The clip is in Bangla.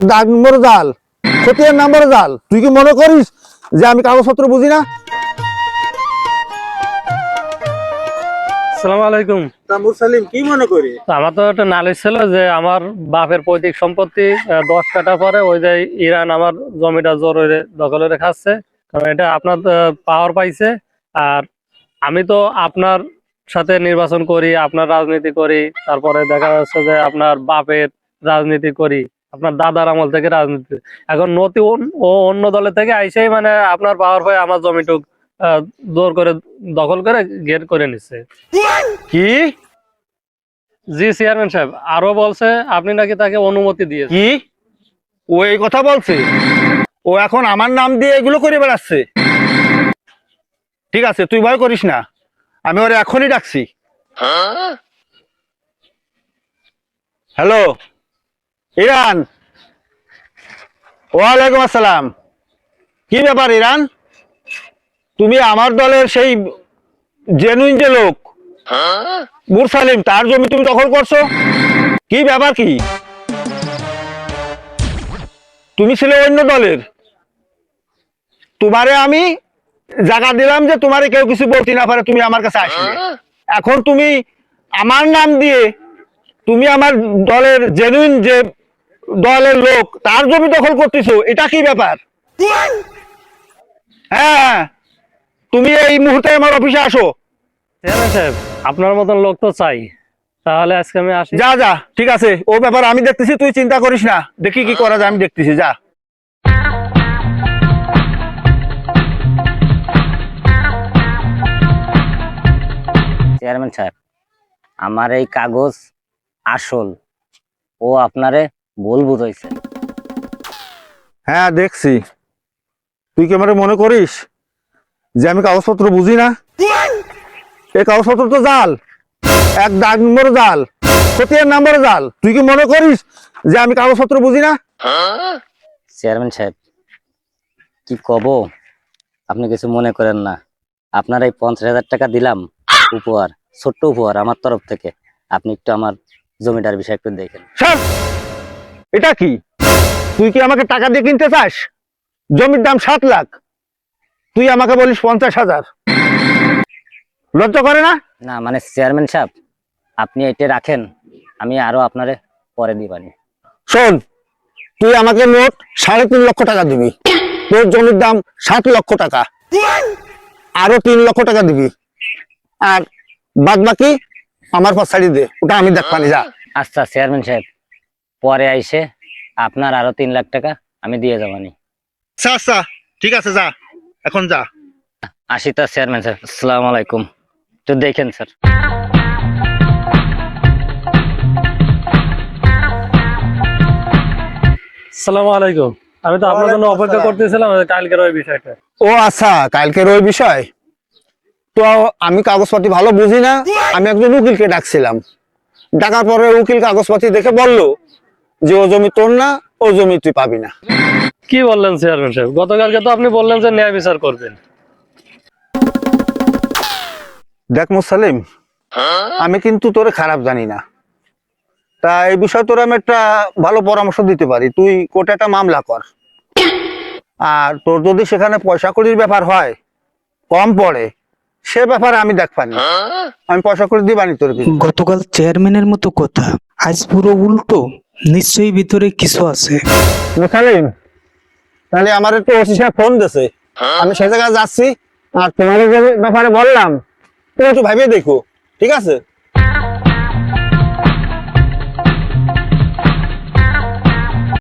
দাগ নম্বর জাল নাম্বার জাল। তুই কি মনে করিস যে আমি কাগজপত্র বুঝি না? আসসালামু আলাইকুম। তা কি মনে করি আমার তো একটা নালিশ ছিল যে আমার বাপের পৈতৃক সম্পত্তি দশ কাটা পরে ওই যে ইরান আমার জমিটা জোর দখল করে খাচ্ছে কারণ এটা আপনার পাওয়ার পাইছে। আর আমি তো আপনার সাথে নির্বাচন করি আপনার রাজনীতি করি তারপরে দেখা যাচ্ছে যে আপনার বাপের রাজনীতি করি। আপনার দাদার আমল থেকে রাজনীতি। এখন নতুন ও অন্য দলের থেকে আইসেই মানে আপনার পাওয়ার পায় আমার জমিটুক জোর করে দখল করে ঘের করে নিচ্ছে কি? জি চেয়ারম্যান সাহেব আরও বলছে আপনি নাকি তাকে অনুমতি দিয়েছেন। কি? ও এই কথা বলছে? ও এখন আমার নাম দিয়ে এগুলো করে বেড়াচ্ছে। ঠিক আছে তুই ভয় করিস না। আমি ওরে এখনই ডাকছি। Hello Iran. ওয়ালাইকুম আসসালাম। কি ব্যাপার ইরান? তুমি আমার দলের সেই জেনুইন যে লোক মুরসালিম তার জমি তুমি দখল করছ? কি ব্যাপার কি? তুমি ছিলে অন্য দলের। তোমারে আমি জায়গা দিলাম যে তোমারে কেউ কিছু বলতে না পারে, তুমি আমার কাছে আসবে। এখন তুমি আমার নাম দিয়ে, তুমি আমার দলের জেনুইন যে দলের লোক তার জমি দখল করতেছো এটা কি ব্যাপার? হ্যাঁ তুমি এই মুহূর্তে আমার অফিসে আসো। সাহেব আপনার মতন লোক তো চাই। তাহলে আজকে আমি আসি। যা যা ঠিক আছে। ও ব্যাপার আমি দেখতেছি তুই চিন্তা করিস না। দেখি কি করা যায় আমি দেখতেছি যা। চেয়ারম্যান সাহেব আমার এই কাগজ আসল। ও আপনারে ভুল বুঝাইছে। হ্যাঁ দেখছি। তুই কি আমার মনে করিস যে আমি কাগজপত্র বুঝি না? এই কাগজপত্র তো জাল। এক দাগ নম্বর জাল। খতিয়ান নাম্বার জাল। তুই কি মনে করিস যে আমি কাগজপত্র বুঝি না? চেয়ারম্যান সাহেব কি কব? আপনি কিছু মনে করেন না। আপনার এই পঞ্চাশ হাজার টাকা দিলাম উপহার ছোট্ট উপহার আমার তরফ থেকে। আপনি একটু আমার জমিটার বিষয় একটু দেখেন। এটা কি? তুই কি আমাকে টাকা দিয়ে কিনতে চাস? জমির দাম সাত লাখ। তুই আমাকে বলিস পঞ্চাশ হাজার। লজ্জা করে না? না মানে চেয়ারম্যান সাহেব আপনি এটা রাখেন আমি আরও আপনারে পরে দিবানি শোন তুই আমাকে মোট সাড়ে তিন লক্ষ টাকা দিবি। তোর জমির দাম সাত লক্ষ টাকা। আরও তিন লক্ষ টাকা দিবি। আর বাদ বাকি আমার পাশ ছাড়িয়ে দে। ওটা আমি দেখবানি যা। আচ্ছা চেয়ারম্যান সাহেব পরে আইসে আপনার আরও তিন লাখ টাকা আমি দিয়ে যাবানি আচ্ছা আচ্ছা ঠিক আছে যা এখন যা। আসি তো চেয়ারম্যান স্যার আসসালামু আলাইকুম। তো দেখেন স্যার। আসসালামু আলাইকুম। আমি তো আপনার জন্য অপেক্ষা। করতেছিলাম কালকের ওই বিষয়টা। ও আচ্ছা কালকের ওই বিষয়? তো আমি কাগজপাতি ভালো বুঝি না। আমি একজন উকিলকে ডাকছিলাম। ডাকার পরে উকিল কাগজপাতি দেখে বলল যে ও জমি তোর না ও জমি তুই পাবি না। কি বললেন চেয়ারম্যান সাহেব? গতকালকে তো আপনি বললেন যে ন্যায় বিচার করবেন। দেখ মুসালিম আমি কিন্তু তোরে খারাপ জানি না। তা এই বিষয়ে তোর আমি একটা ভালো পরামর্শ দিতে পারি। তুই কোর্টে একটা মামলা কর। আর তোর যদি সেখানে পয়সা কড়ির ব্যাপার হয় কম পড়ে সে ব্যাপারে আমি দেখ পানি আমি পয়সা করে দিবানি তোর গতকাল চেয়ারম্যানের মতো কথা। আজ পুরো উল্টো। নিশ্চয়ই ভিতরে কিছু আছে। মুসালিম তাহলে আমার একটু ওসি সাহেব ফোন দিছে। আমি সে জায়গায় যাচ্ছি আর তোমার ব্যাপারে বললাম তুমি একটু ভাবিয়ে দেখো। ঠিক আছে?